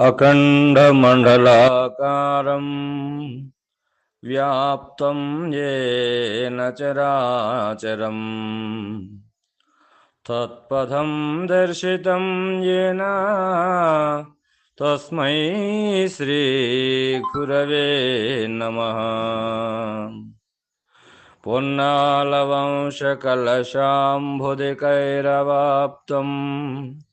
अखण्डमण्डलाकारम् व्याप्तं येन चराचरम्। तत्पथं दर्शितं येन तस्मै श्रीगुरवे नमः। पुन्नालवंशकलशाम्भुदिकैरवाप्तम्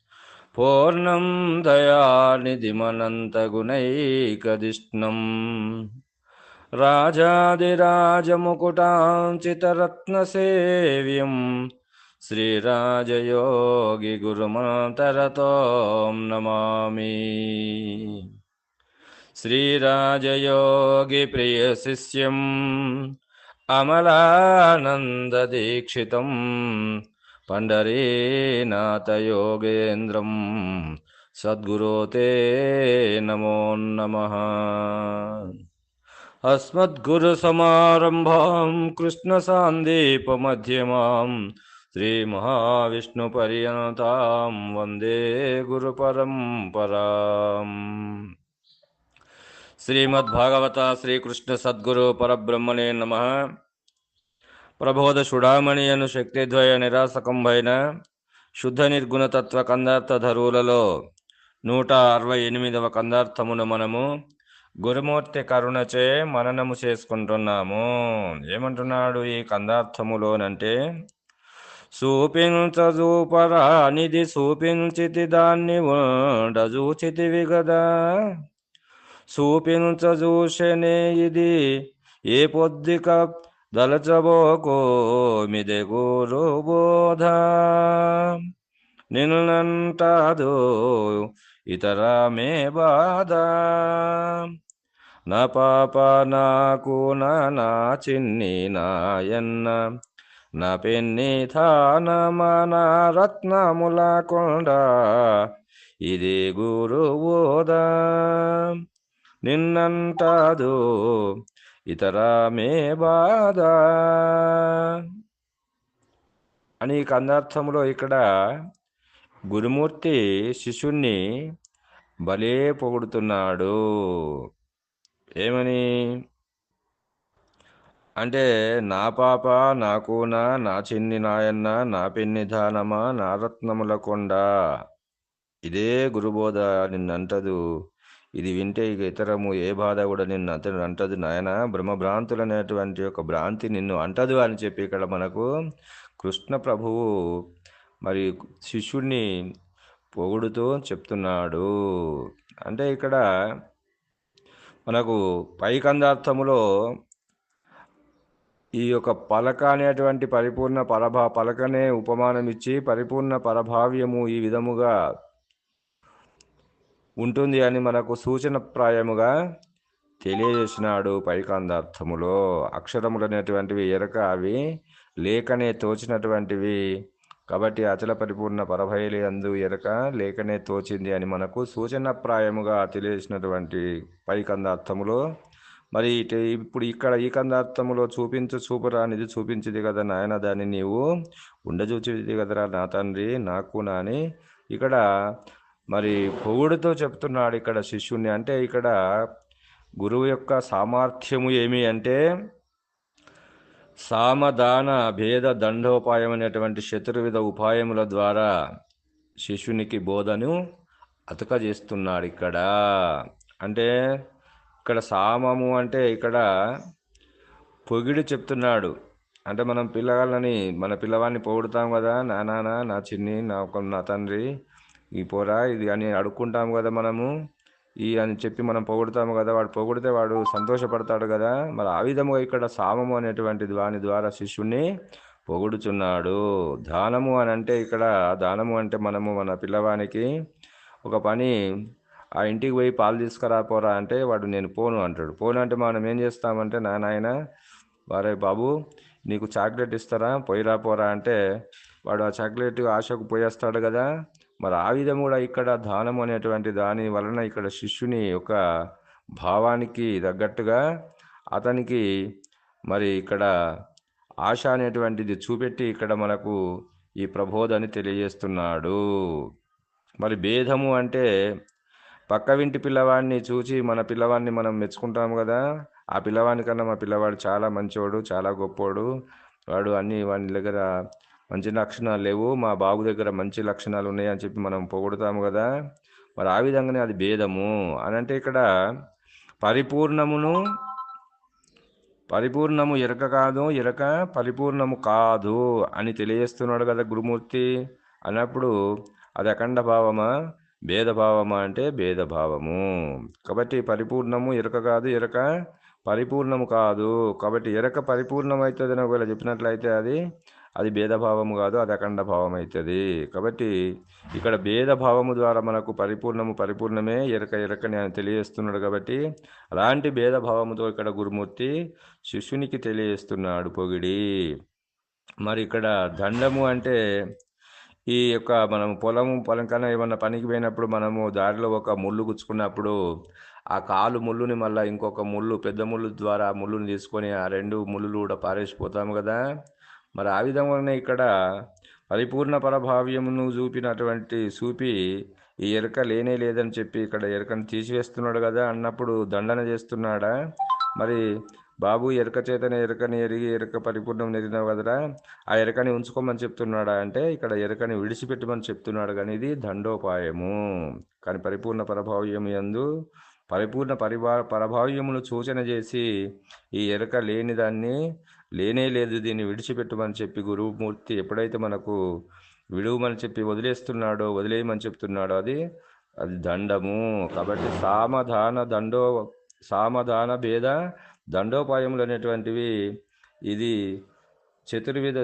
पूर्णं दयानिधिमनन्तगुणैकदिष्णम्। राजादिराजमुकुटाञ्चितरत्नसेव्यम् श्रीराजयोगिगुरुमन्तरतों नमामि। श्रीराजयोगिप्रियशिष्यम्। अमलानन्ददीक्षितम् पंडरीनाथ पण्डरीनाथयोगेन्द्रं सद्गुरो ते नमो नमः अस्मद्गुरुसमारम्भां कृष्णसान्दीपमध्यमां श्रीमहाविष्णुपर्यन्तां वंदे गुरुपरम्पराम् श्रीमद्भागवता श्रीकृष्णसद्गुरुपरब्रह्मणे नमः పరబ్రహ్మణే నమ ప్రబోధ సుడామణియను శక్తిద్వయ నిరాసకంబైన శుద్ధ నిర్గుణతత్వ కందార్థ ధరువులలో నూట అరవై ఎనిమిదవ కందార్థమును మనము గురుమూర్తి కరుణచే మననము చేసుకుంటున్నాము। ఏమంటున్నాడు ఈ కందార్థములోనంటే? సూపించజూపరా నిధి సూపించితి దాన్ని ఉండజూచితివి కదా చూపించజూషనే ఇది ఏ పొద్దిక దలచబోకో మిదే గురు బోధ నిన్నంటాదు ఇతర మే బాధ. నా పాప నాకు నా చిన్ని నాయన్న. నా పెన్ని థానమన రత్నముల కొండ. ఇది గురు బోధ నిన్నంటాదు ఇతర మే బాధ. అని కందార్థములో ఇక్కడ గురుమూర్తి శిష్యుణ్ణి భలే పొగుడుతున్నాడు. ఏమని? అంటే నా పాప నాకునా నా చిన్ని నాయన్న నా పెన్ని దానమా నా రత్నముల కొండ. ఇదే గురుబోధ నిన్నంటదు ఇది వింటే ఇక ఇతరము ఏ బాధ కూడా నిన్ను అతను అంటదు నాయన. బ్రహ్మభ్రాంతులు అనేటువంటి ఒక భ్రాంతి నిన్ను అంటదు అని చెప్పి ఇక్కడ మనకు కృష్ణ ప్రభువు మరి శిష్యుడిని పొగుడుతూ చెప్తున్నాడు. అంటే ఇక్కడ మనకు పైకందార్థములో ఈ యొక్క పలక అనేటువంటి పరిపూర్ణ పరభా పలకనే ఉపమానం ఇచ్చి పరిపూర్ణ పరభావ్యము ఈ విధముగా ఉంటుంది అని మనకు సూచనప్రాయముగా తెలియజేసినాడు పైకాందార్థములో అక్షరములు అనేటువంటివి ఎరక అవి లేఖనే తోచినటువంటివి. కాబట్టి అచల పరిపూర్ణ పరభయలి అందు ఎరక లేఖనే తోచింది అని మనకు సూచనప్రాయముగా తెలియజేసినటువంటి పైకందార్థములో మరి ఇటు ఇప్పుడు ఇక్కడ ఈ కందార్థములో చూపించు చూపురా అనేది చూపించింది కదా నాయన దాన్ని నీవు ఉండజూచిది కదరా నా తండ్రి నాకు నాని. ఇక్కడ మరి పొగుడుతో చెప్తున్నాడు ఇక్కడ శిష్యుణ్ణి. అంటే ఇక్కడ గురువు యొక్క సామర్థ్యము ఏమి అంటే సామదాన భేద దండోపాయం అనేటువంటి శత్రువిధ ఉపాయముల ద్వారా శిష్యునికి బోధను అతకజేస్తున్నాడు ఇక్కడ. అంటే ఇక్కడ సామము అంటే ఇక్కడ పొగిడి చెప్తున్నాడు. అంటే మనం పిల్లగాళ్ళని మన పిల్లవాడిని పొగుడుతాం కదా నా నాన్న నా చిన్ని నా ఒక నా తండ్రి ఈ పోరా ఇది అని అడుక్కుంటాము కదా మనము. ఈ అని చెప్పి మనం పొగుడతాము కదా. వాడు పొగిడితే వాడు సంతోషపడతాడు కదా. మరి ఆ విధముగా ఇక్కడ సామము అనేటువంటి దాని ద్వారా శిష్యుణ్ణి పొగుడుచున్నాడు. దానము అని అంటే ఇక్కడ దానము అంటే మనము మన పిల్లవానికి ఒక పని ఆ ఇంటికి పోయి పాలు తీసుకురా పోరా అంటే వాడు నేను పోను అంటాడు. పోను అంటే మనం ఏం చేస్తామంటే నా నాయన వారే బాబు నీకు చాక్లెట్ ఇస్తారా? పోయిరా పోరా అంటే వాడు ఆ చాక్లెట్ ఆశకు పోయేస్తాడు కదా. మరి ఆ విధం కూడా ఇక్కడ దానం అనేటువంటి దాని వలన ఇక్కడ శిష్యుని యొక్క భావానికి తగ్గట్టుగా అతనికి మరి ఇక్కడ ఆశ అనేటువంటిది చూపెట్టి ఇక్కడ మనకు ఈ ప్రబోధని తెలియజేస్తున్నాడు. మరి భేదము అంటే పక్క వింటి పిల్లవాడిని చూసి మన పిల్లవాడిని మనం మెచ్చుకుంటాం కదా. ఆ పిల్లవాడి కన్నా మా పిల్లవాడు చాలా మంచివాడు చాలా గొప్పోడు. వాడు అన్ని వాడి దగ్గర మంచి లక్షణాలు లేవు. మా బాబు దగ్గర మంచి లక్షణాలు ఉన్నాయి అని చెప్పి మనం పొగుడతాము కదా. మరి ఆ విధంగానే అది భేదము అని అంటే ఇక్కడ పరిపూర్ణమును పరిపూర్ణము ఎరక కాదు ఎరక పరిపూర్ణము కాదు అని తెలియజేస్తున్నాడు కదా గురుమూర్తి. అన్నప్పుడు అది అఖండ భావమా భేదభావమా అంటే భేదభావము కాబట్టి పరిపూర్ణము ఎరక కాదు ఎరక పరిపూర్ణము కాదు. కాబట్టి ఎరక పరిపూర్ణం అవుతుందని ఒకవేళ చెప్పినట్లయితే అది అది భేదభావము కాదు అది అఖండ భావం అవుతుంది కాబట్టి ఇక్కడ భేదభావము ద్వారా మనకు పరిపూర్ణము పరిపూర్ణమే ఎరక ఎరకని అని తెలియజేస్తున్నాడు కాబట్టి అలాంటి భేదభావముతో ఇక్కడ గురుమూర్తి శిష్యునికి తెలియజేస్తున్నాడు పొగిడి. మరి ఇక్కడ దండము అంటే ఈ యొక్క మనం పొలము పొలం కన్నా ఏమన్నా పనికి పోయినప్పుడు మనము దారిలో ఒక ముళ్ళు గుచ్చుకున్నప్పుడు ఆ కాలు ముళ్ళుని మళ్ళీ ఇంకొక ముళ్ళు పెద్ద ముళ్ళు ద్వారా ముళ్ళుని తీసుకొని ఆ రెండు ముళ్ళు కూడా పారేసిపోతాము కదా. మరి ఆ విధంగానే ఇక్కడ పరిపూర్ణ పరభావ్యమును చూపినటువంటి చూపి ఈ ఎరక లేనే లేదని చెప్పి ఇక్కడ ఎరకను తీసివేస్తున్నాడు కదా అన్నప్పుడు దండన చేస్తున్నాడా? మరి బాబు ఎరక చేతన ఎరకని ఎరిగి ఎరక పరిపూర్ణం ఎరిగినావు కదరా? ఆ ఎరకని ఉంచుకోమని చెప్తున్నాడా అంటే ఇక్కడ ఎరకని విడిచిపెట్టమని చెప్తున్నాడు కానీ ఇది దండోపాయము. కానీ పరిపూర్ణ పరభావ్యము ఎందు పరిపూర్ణ పరిభా పరభావ్యమును సూచన చేసి ఈ ఎరక లేని దాన్ని లేనే లేదు దీన్ని విడిచిపెట్టమని చెప్పి గురుమూర్తి ఎప్పుడైతే మనకు విడువమని చెప్పి వదిలేస్తున్నాడో వదిలేయమని చెప్తున్నాడో అది అది దండము. కాబట్టి సామధాన దండో సామధాన భేద దండోపాయములు అనేటువంటివి ఇది చతుర్విధ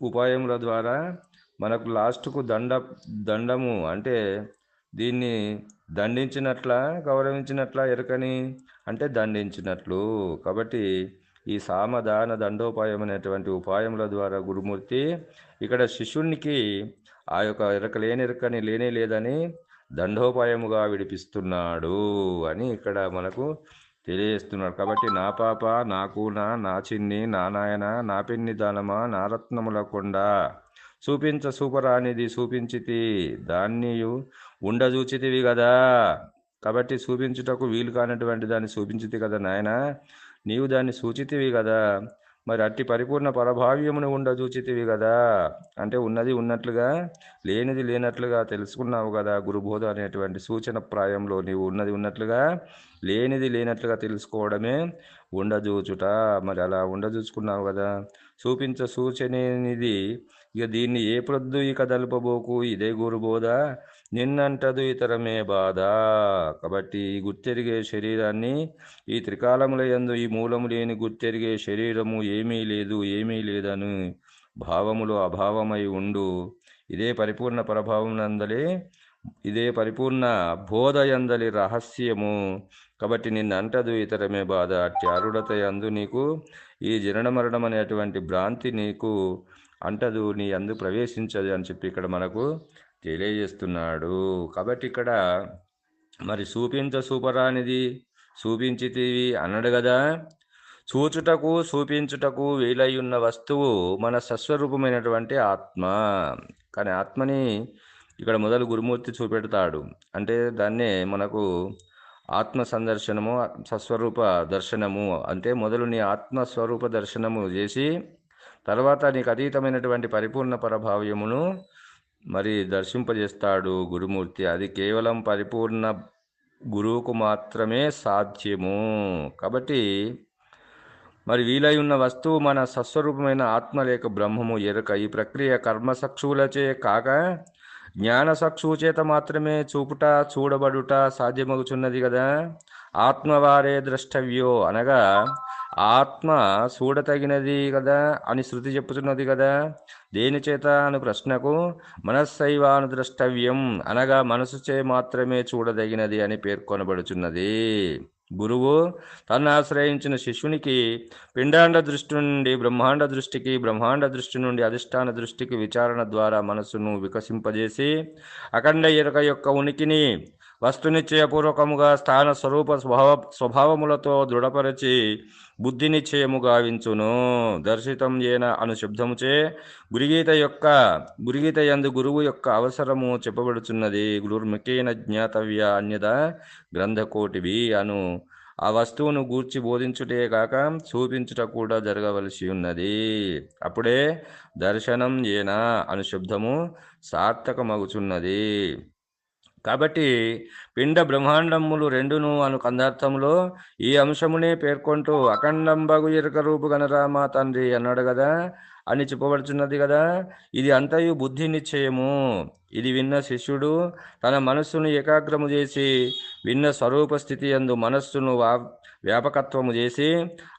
ఉపాయముల ద్వారా మనకు లాస్ట్కు దండ దండము అంటే దీన్ని దండించినట్ల గౌరవించినట్ల ఎరకని? అంటే దండించినట్లు. కాబట్టి ఈ సామధాన దండోపాయం అనేటువంటి ఉపాయముల ద్వారా గురుమూర్తి ఇక్కడ శిష్యునికి ఆ యొక్క ఎరక లేని ఎరకని లేనే లేదని దండోపాయముగా విడిపిస్తున్నాడు అని ఇక్కడ మనకు తెలియజేస్తున్నాడు. కాబట్టి నా పాప నా కూన నా చిన్ని నా నాయన నా పిన్ని దానమా నా రత్నముల కొండ చూపించ సూపరానిది చూపించితి దాన్ని ఉండజూచితివి కదా కాబట్టి చూపించుటకు వీలు కానటువంటి దాన్ని చూపించితి కదా నాయన. నీవు దాన్ని సూచితివి కదా మరి అట్టి పరిపూర్ణ పరభావ్యమును ఉండజూచితివి కదా అంటే ఉన్నది ఉన్నట్లుగా లేనిది లేనట్లుగా తెలుసుకున్నావు కదా గురుబోధ అనేటువంటి సూచన ప్రాయంలో నీవు ఉన్నది ఉన్నట్లుగా లేనిది లేనట్లుగా తెలుసుకోవడమే ఉండజూచుట మరి అలా ఉండజూచుకున్నావు కదా చూపించ సూచనేనిది ఇక దీన్ని ఏ ప్రొద్దు ఇక దలుపబోకు ఇదే గురుబోధ. నిన్నంటదు ఇతరమే బాధ. కాబట్టి ఈ గుర్తెరిగే శరీరాన్ని ఈ త్రికాలముల యందు ఈ మూలము లేని గుర్తెరిగే శరీరము ఏమీ లేదు ఏమీ లేదని. భావములో అభావమై ఉండు. ఇదే పరిపూర్ణ ప్రభావం అందలే ఇదే పరిపూర్ణ బోధయందలి రహస్యము. కాబట్టి నిన్ను అంటదు ఇతరమే బాధ. అట్టి యందు నీకు ఈ జనన మరణం అనేటువంటి భ్రాంతి నీకు అంటదు నీ అందు ప్రవేశించదు అని చెప్పి ఇక్కడ మనకు తెలియజేస్తున్నాడు. కాబట్టి ఇక్కడ మరి చూపించ సూపరానిది చూపించితివి అన్నాడు కదా. చూచుటకు చూపించుటకు వీలై ఉన్న వస్తువు మన సస్వరూపమైనటువంటి ఆత్మ. కానీ ఆత్మని ఇక్కడ మొదలు గురుమూర్తి చూపెడతాడు. అంటే దాన్నే మనకు ఆత్మ సందర్శనము సస్వరూప దర్శనము అంటే మొదలు నీ ఆత్మస్వరూప దర్శనము చేసి తర్వాత నీకు అతీతమైనటువంటి పరిపూర్ణ పరభావ్యమును మరి దర్శింపజేస్తాడు గురుమూర్తి. అది కేవలం పరిపూర్ణ గురువుకు మాత్రమే సాధ్యము. కాబట్టి మరి వీలై ఉన్న వస్తువు మన సస్వరూపమైన ఆత్మ లేక బ్రహ్మము ఎరుక. ఈ ప్రక్రియ కర్మసక్షువులచే కాక జ్ఞానసక్షువు చేత మాత్రమే చూపుట చూడబడుట సాధ్యమగుచున్నది కదా. ఆత్మవారే ద్రష్టవ్యో అనగా ఆత్మ చూడతగినది కదా అని శృతి చెప్పుతున్నది కదా. దేని చేత అను ప్రశ్నకు మనస్సైవాను ద్రష్టవ్యం అనగా మనసుచే మాత్రమే చూడదగినది అని పేర్కొనబడుచున్నది. గురువు తను ఆశ్రయించిన శిష్యునికి పిండాండ దృష్టి నుండి బ్రహ్మాండ దృష్టికి బ్రహ్మాండ దృష్టి నుండి అధిష్టాన దృష్టికి విచారణ ద్వారా మనసును వికసింపజేసి అఖండ ఎరుక యొక్క ఉనికిని వస్తునిశ్చయపూర్వకముగా స్థాన స్వరూప స్వభావ స్వభావములతో దృఢపరచి బుద్ధినిశ్చయము గావించును దర్శితం ఏన అను శబ్దముచే గురుగీత యొక్క గురుగీత యందు గురువు యొక్క అవసరము చెప్పబడుచున్నది. గురుర్ముఖేన జ్ఞాతవ్య అన్యద గ్రంథకోటివి అను ఆ వస్తువును గూర్చి బోధించుటే కాక చూపించుట కూడా జరగవలసి ఉన్నది. అప్పుడే దర్శనం ఏనా అను శబ్దము సార్థకమగుచున్నది. కాబట్టి పిండ బ్రహ్మాండములు రెండును అను ఈ అంశమునే పేర్కొంటూ అఖండంబగు ఎరుక రూపు గణరామ తండ్రి అన్నాడు కదా అని చెప్పబడుచున్నది కదా ఇది అంతయు బుద్ధి నిశ్చయము. ఇది విన్న శిష్యుడు తన మనస్సును ఏకాగ్రము చేసి విన్న స్వరూప స్థితి ఎందు మనస్సును వా వ్యాపకత్వము చేసి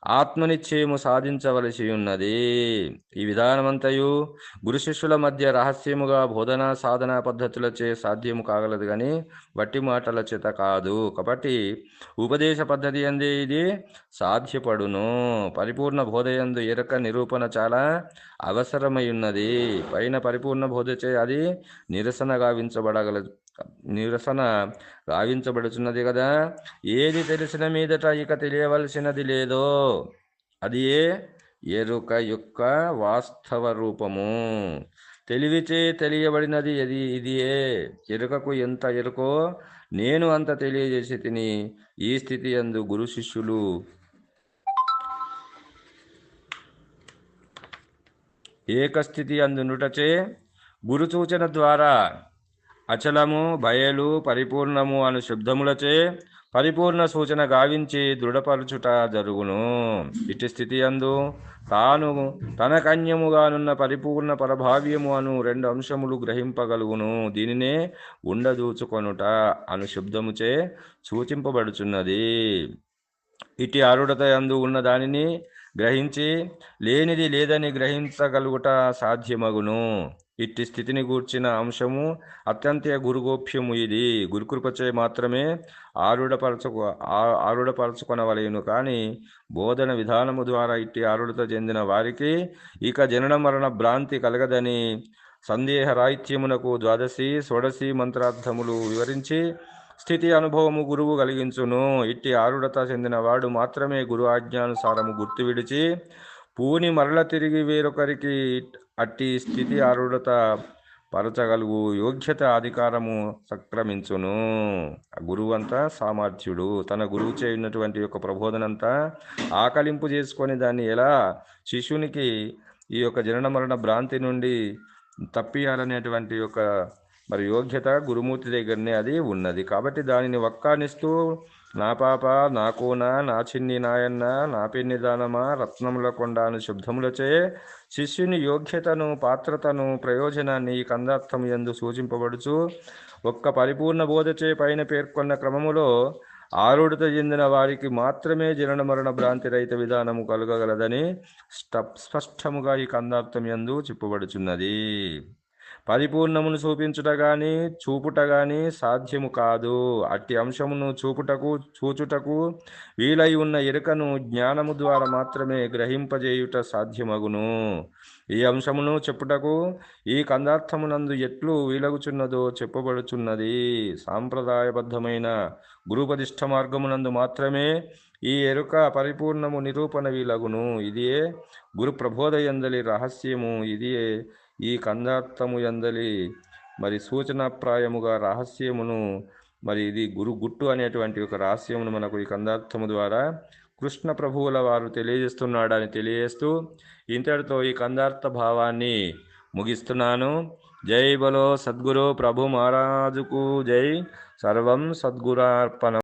ఆత్మనిశ్చయము సాధించవలసి ఉన్నది ఈ విధానమంతయు గురు శిష్యుల మధ్య రహస్యముగా బోధన సాధన పద్ధతులచే సాధ్యము కాగలదు కానీ వట్టి మాటల చేత కాదు. కాబట్టి ఉపదేశ పద్ధతి అందే ఇది సాధ్యపడును. పరిపూర్ణ బోధయందు ఎరక నిరూపణ చాలా అవసరమై ఉన్నది పైన పరిపూర్ణ బోధచే అది నిరసన గావించబడగల నిరసన గావించబడుచున్నది కదా. ఏది తెలిసిన మీదట ఇక తెలియవలసినది లేదో అది ఏ? ఎరుక యొక్క వాస్తవ రూపము. తెలివిచే తెలియబడినది ఇది ఇదియే ఎరుకకు ఎంత ఎరుకో? నేను అంత తెలియజేసి తిని ఈ స్థితి అందు గురు శిష్యులు ఏకస్థితి అందునుటచే గురు సూచన ద్వారా అచలము బయలు పరిపూర్ణము అను శబ్దములచే పరిపూర్ణ సూచన గావించి దృఢపరచుట జరుగును. ఇటు స్థితి అందు తాను తన కన్యముగానున్న పరిపూర్ణ పరభావ్యము అను రెండు అంశములు గ్రహింపగలుగును. దీనినే ఉండదూచుకొనుట అను శబ్దముచే సూచింపబడుచున్నది. ఇటు అరుడత అందు ఉన్న దానిని గ్రహించి లేనిది లేదని గ్రహించగలుగుట సాధ్యమగును. ఇట్టి స్థితిని గూర్చిన అంశము అత్యంత గురుగోప్యము ఇది. గురుకృపచే మాత్రమే ఆరుడపరచుకు ఆరుడపరచుకొనవలేను కానీ బోధన విధానము ద్వారా ఇట్టి ఆరుడత చెందిన వారికి ఇక జనన మరణ భ్రాంతి కలగదని సందేహరాహిత్యమునకు ద్వాదశి షోడశి మంత్రార్థములు వివరించి స్థితి అనుభవము గురువు కలిగించును. ఇట్టి ఆరుడత చెందినవాడు మాత్రమే గురు ఆజ్ఞానుసారము గుర్తు విడిచి పూని మరల తిరిగి వేరొకరికి అట్టి స్థితి అరుడత పరచగలుగు యోగ్యత అధికారము సక్రమించును. గురువు అంతా సామర్థ్యుడు. తన గురువు చేయనటువంటి యొక్క ప్రబోధనంతా ఆకలింపు చేసుకొని దాన్ని ఎలా శిష్యునికి ఈ యొక్క జనన మరణ భ్రాంతి నుండి తప్పియాలనేటువంటి యొక్క మరి యోగ్యత గురుమూర్తి దగ్గరనే అది ఉన్నది. కాబట్టి దానిని వక్కానిస్తూ నా పాప నా నా చిన్ని నాయన్న నా పిన్ని దానమా రత్నముల కొండాను శబ్దములచే శిష్యుని యోగ్యతను పాత్రతను ప్రయోజనాన్ని ఈ కందార్థం ఎందు సూచింపబడుచు ఒక్క పరిపూర్ణ బోధచే పైన పేర్కొన్న క్రమములో ఆరుడిత చెందిన వారికి మాత్రమే జనన మరణ భ్రాంతి రహిత విధానము కలగగలదని స్పష్టముగా ఈ కందార్థం ఎందు చెప్పబడుచున్నది. పరిపూర్ణమును చూపించుట గాని చూపుట గాని సాధ్యము కాదు. అట్టి అంశమును చూపుటకు చూచుటకు వీలై ఉన్న ఎరుకను జ్ఞానము ద్వారా మాత్రమే గ్రహింపజేయుట సాధ్యమగును. ఈ అంశమును చెప్పుటకు ఈ కందార్థమునందు ఎట్లు వీలగుచున్నదో చెప్పబడుచున్నది. సాంప్రదాయబద్ధమైన గురుపదిష్ట మార్గమునందు మాత్రమే ఈ ఎరుక పరిపూర్ణము నిరూపణ వీలగును ఇదియే గురు ప్రబోధయందలి రహస్యము. ఇదియే ఈ కందార్థము ఎందలి మరి సూచనాప్రాయముగా రహస్యమును. మరి ఇది గురు గుట్టు అనేటువంటి ఒక రహస్యమును మనకు ఈ కందార్థము ద్వారా కృష్ణ ప్రభువుల వారు తెలియజేస్తున్నాడని తెలియజేస్తూ ఇంతటితో ఈ కందార్థ భావాన్ని ముగిస్తున్నాను. జై బలో సద్గురు ప్రభు మహారాజుకు జై. సర్వం సద్గురార్పణ.